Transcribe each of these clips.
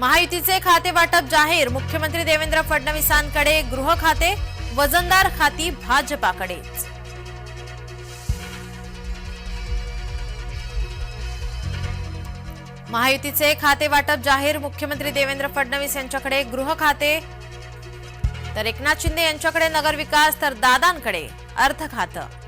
महायुतीचे खाते वाटप जाहीर. मुख्यमंत्री देवेंद्र फडणवीसांकडे गृह खाते वजनदार खाती भाजपाकडेच. महायुतीचे खाते वाटप जाहीर. मुख्यमंत्री देवेंद्र फडणवीस यांच्याकडे गृह खाते. तर एकनाथ शिंदे यांच्याकडे नगरविकास तर दादांकडे अर्थ खातं.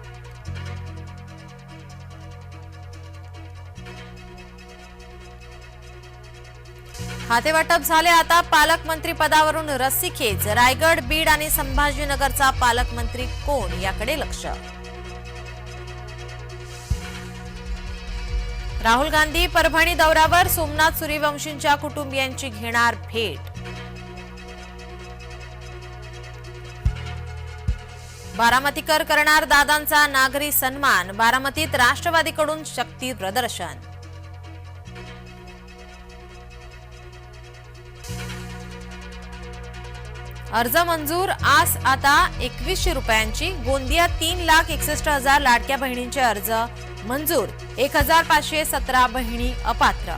खातेवाटप झाले. आता पालकमंत्री पदावरून रस्सीखेच. रायगड बीड आणि संभाजीनगरचा पालकमंत्री कोण? याकडे लक्ष. राहुल गांधी परभणी दौऱ्यावर सोमनाथ सूर्यवंशींच्या कुटुंबियांची घेणार भेट. बारामतीकर करणार दादांचा नागरी सन्मान. बारामतीत राष्ट्रवादीकडून शक्ती प्रदर्शन. अर्ज मंजूर आस आता एकवीसशे रुपयांची गोंदिया तीन लाख एकसष्ट हजार लाडक्या बहिणींचे अर्ज मंजूर एक हजार पाचशे सतरा बहिणी अपात्र.